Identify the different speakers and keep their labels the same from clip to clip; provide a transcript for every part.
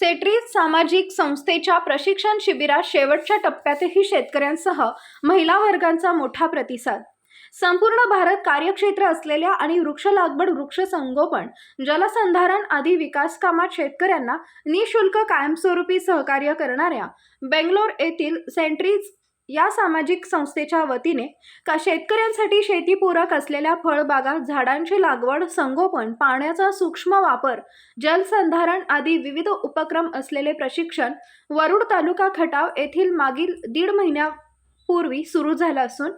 Speaker 1: सेट्रीज सामाजिक संस्थेच्या प्रशिक्षण शिबिरात शेवटच्या टप्प्यातही शेतकऱ्यांसह महिला वर्गांचा मोठा प्रतिसाद. संपूर्ण भारत कार्यक्षेत्र असलेल्या आणि वृक्ष लागवड वृक्ष संगोपन जलसंधारण आदी विकास कामात शेतकऱ्यांना निशुल्क कायमस्वरूपी सहकार्य करणाऱ्या बेंगलोर येथील सेंट्रीज या सामाजिक संस्थेच्या वतीने का शेतकऱ्यांसाठी शेतीपूरक असलेल्या फळबागा झाडांची लागवड संगोपन पाण्याचा सूक्ष्म वापर जलसंधारण आदी विविध उपक्रम असलेले प्रशिक्षण वरुड तालुका खटाव येथील मागील दीड महिन्यापूर्वी सुरू झालं असून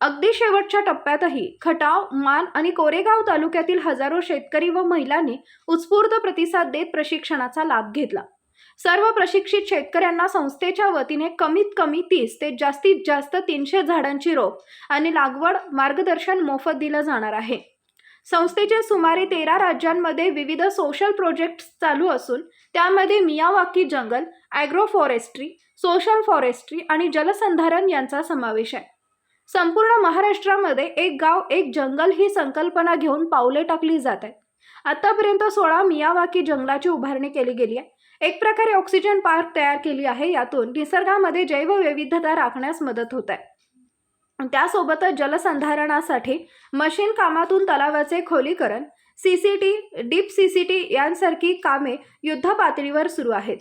Speaker 1: अगदी शेवटच्या टप्प्यातही खटाव मान आणि कोरेगाव तालुक्यातील हजारो शेतकरी व महिलांनी उत्स्फूर्त प्रतिसाद देत प्रशिक्षणाचा लाभ घेतला. सर्व प्रशिक्षित शेतकऱ्यांना संस्थेच्या वतीने कमीत कमी तीस ते जास्तीत जास्त तीनशे झाडांची रोप आणि लागवड मार्गदर्शन मोफत दिलं जाणार आहे. संस्थेचे सुमारे तेरा राज्यांमध्ये विविध सोशल प्रोजेक्ट चालू असून त्यामध्ये मियावाकी जंगल ॲग्रो फॉरेस्ट्री सोशल फॉरेस्ट्री आणि जलसंधारण यांचा समावेश आहे. संपूर्ण महाराष्ट्रामध्ये एक गाव एक जंगल ही संकल्पना घेऊन पावले टाकली जात आहेत. आतापर्यंत सोळा मियावाकी जंगलाची उभारणी केली गेली आहे. एक प्रकारे ऑक्सिजन पार्क तयार केली आहे. यातून निसर्गामध्ये जैवविविधता राखण्यास मदत होत आहे. त्यासोबतच जलसंधारणासाठी मशीन कामातून तलावाचे खोलीकरण C C T deep C C T यांसारखी कामे युद्धपातळीवर सुरू आहेत.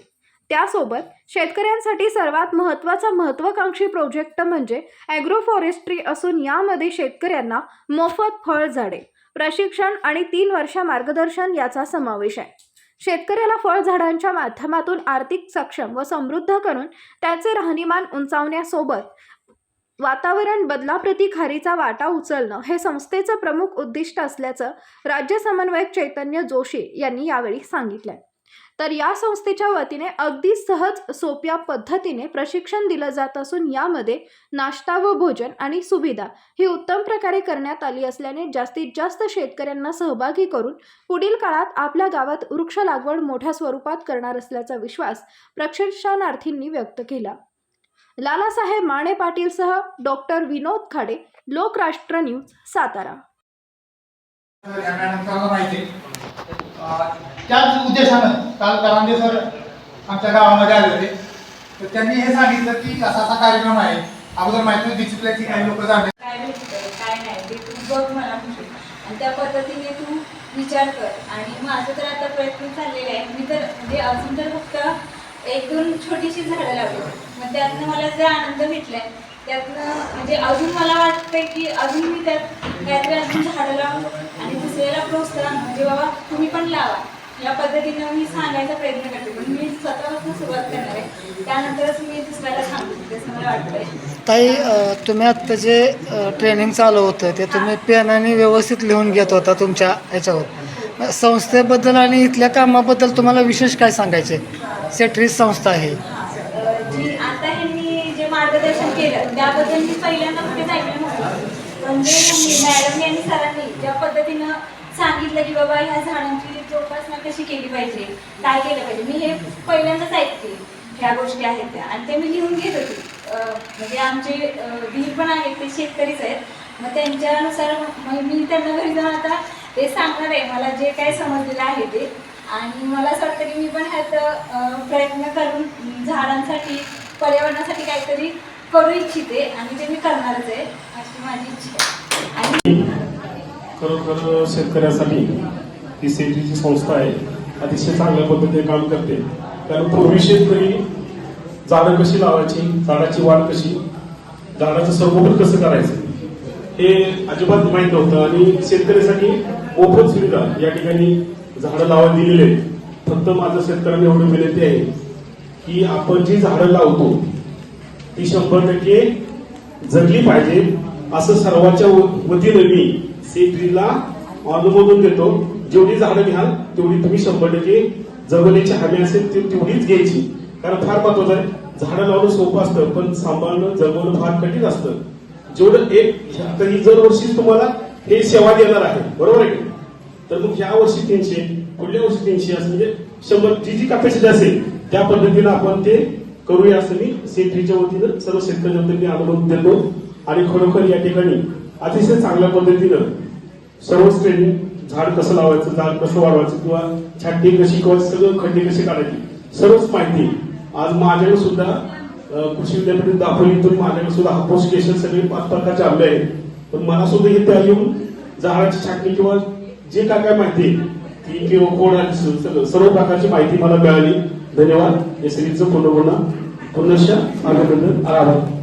Speaker 1: त्यासोबत शेतकऱ्यांसाठी सर्वात महत्त्वाचा महत्त्वाकांक्षी प्रोजेक्ट म्हणजे ॲग्रो फॉरेस्ट्री असून यामध्ये शेतकऱ्यांना मोफत फळझाडे प्रशिक्षण आणि तीन वर्ष मार्गदर्शन याचा समावेश आहे. शेतकऱ्याला फळझाडांच्या माध्यमातून आर्थिक सक्षम व समृद्ध करून त्याचे राहणीमान उंचावण्यासोबत वातावरण बदलाप्रती खारीचा वाटा उचलणं हे संस्थेचं प्रमुख उद्दिष्ट असल्याचं राज्य समन्वयक चैतन्य जोशी यांनी यावेळी सांगितलंय. तर या संस्थेच्या वतीने अगदी सहज सोप्या पद्धतीने प्रशिक्षण दिलं जात असून यामध्ये नाश्ता व भोजन आणि सुविधा ही उत्तम प्रकारे करण्यात आली असल्याने जास्तीत जास्त शेतकऱ्यांना सहभागी करून पुढील काळात आपल्या गावात वृक्ष लागवड मोठ्या स्वरूपात करणार असल्याचा विश्वास प्रशिक्षणार्थींनी व्यक्त केला. लालासाहेब माने पाटीलसह डॉक्टर विनोद खाडे लोकराष्ट्र न्यूज सातारा.
Speaker 2: त्याच उद्देशानं काल करांदे सर आमच्या गावामध्ये आले होते तर त्यांनी हे सांगितलं की असा असा कार्यक्रम आहे. अगोदर माहिती डिसिप्लिनची काही लोक झाले
Speaker 3: काय भेटतं काय नाही ते तू बघ मला म्हणते आणि त्या पद्धतीने तू विचार कर. आणि माझं तर आता प्रयत्न चाललेले आहे. मी तर म्हणजे अजून तर फक्त एक दोन छोटीशी झाडं लावली. मग त्यातनं मला जे आनंद भेटलाय त्यातनं म्हणजे अजून मला वाटतंय की अजून मी त्यात काहीतरी अजून झाडं लावून आणि दुसऱ्याला प्रोत्साहन म्हणजे बाबा तुम्ही पण लावा. या पद्धतीनं मी सांगायचा प्रयत्न करते पण मी स्वतःपासून सुरुवात करणार आहे. त्यानंतरच मी दुसऱ्याला सांगते तसं मला वाटतंय.
Speaker 4: ताई अ, तुम्ही आत्ता जे अ, ट्रेनिंग चालू होतं ते तुम्ही पेनाने व्यवस्थित लिहून घेत होता तुमच्या ह्याच्यावर. संस्थेबद्दल आणि इथल्या कामाबद्दल तुम्हाला विशेष काय सांगायचे? सेट्रीज संस्था आहे.
Speaker 3: अं, जी आता जे मार्गदर्शन केलं त्याबद्दल मी पहिल्यांदा कुठेच ऐकलं नव्हतं. पण जे ह्यांनी मॅडमनी आणि सरांनी ज्या पद्धतीनं सांगितलं की बाबा ह्या झाडांची जोपासना कशी केली पाहिजे? काय केलं पाहिजे? मी हे पहिल्यांदाच ऐकते ह्या गोष्टी आहेत त्या. आणि ते मी लिहून घेत होते. म्हणजे आमचे विहीर पण आहेत ते शेतकरीच आहेत. मग त्यांच्यानुसार मग मी त्यांना घरी जाऊन आता ते सांगणार आहे. मला जे काय समजलेलं आहे ते. आणि मला असं वाटतं की मी पण ह्यात प्रयत्न करून झाडांसाठी पर्यावरणासाठी काहीतरी करू इच्छिते. आणि ते मी करणारच आहे अशी माझी इच्छा आहे. आणि
Speaker 5: खरोखर शेतकऱ्यासाठी ही सेजीची संस्था आहे अतिशय चांगल्या पद्धतीने काम करते. कारण पूर्वी शेतकरी झाडं कशी लावायची झाडाची वाढ कशी झाडाचं संगोपन कसं करायचं हे अजिबात माहीत नव्हतं. आणि शेतकऱ्यासाठी मोफत सुविधा या ठिकाणी झाडं लावायला दिलेली आहेत. फक्त माझं शेतकऱ्यांना एवढं विनंती आहे की आपण जी झाडं लावतो ती शंभर टक्के जगली पाहिजे असं सर्वांच्या व- वतीनं मी सेट्रीला अनुमोदन देतो जेवढी झाडं घ्याल तेवढी तुम्ही शंभर टक्के जगण्याची हवी असेल ती तेवढीच घ्यायची. कारण फार महत्वाचं आहे. झाडं लावणं सोपं असतं पण सांभाळणं जगवणं फार कठीण असतं. जेवढं एक आता ही जर वर्षी तुम्हाला हे सेवा देणार आहे. बरोबर आहे तर मग ह्या वर्षी तीनशे पुढल्या वर्षी तीनशे असं म्हणजे शंभर जी जी कॅपॅसिटी असेल त्या पद्धतीनं आपण ते करूया असं मी सेंट्रीच्या वतीनं सर्व शेतकऱ्यांना मी अनुरोध देतो. आणि खरोखर या ठिकाणी अतिशय चांगल्या पद्धतीनं सर्वच ट्रेनिंग झाड कसं लावायचं झाड कसं वाढवायचं किंवा छाटणी कशी किंवा सगळं खड्डे कशी काढायची सर्वच माहिती आज माझ्याकडे सुद्धा कृषी विद्यापीठ दापोलीतून माझ्याकडे सुद्धा हापूस केशर सगळे पाच प्रकारचे आंबे आहेत. पण मला सुद्धा इथे येऊन झाडाची छाटणी किंवा जे काय काय माहिती आहे, ती किंवा कोण सगळं- सर्व प्रकारची माहिती मला मिळाली. धन्यवाद. या सगळीचं पुन्हा पुन्हा पुनश्च अभिनंदन. आभार.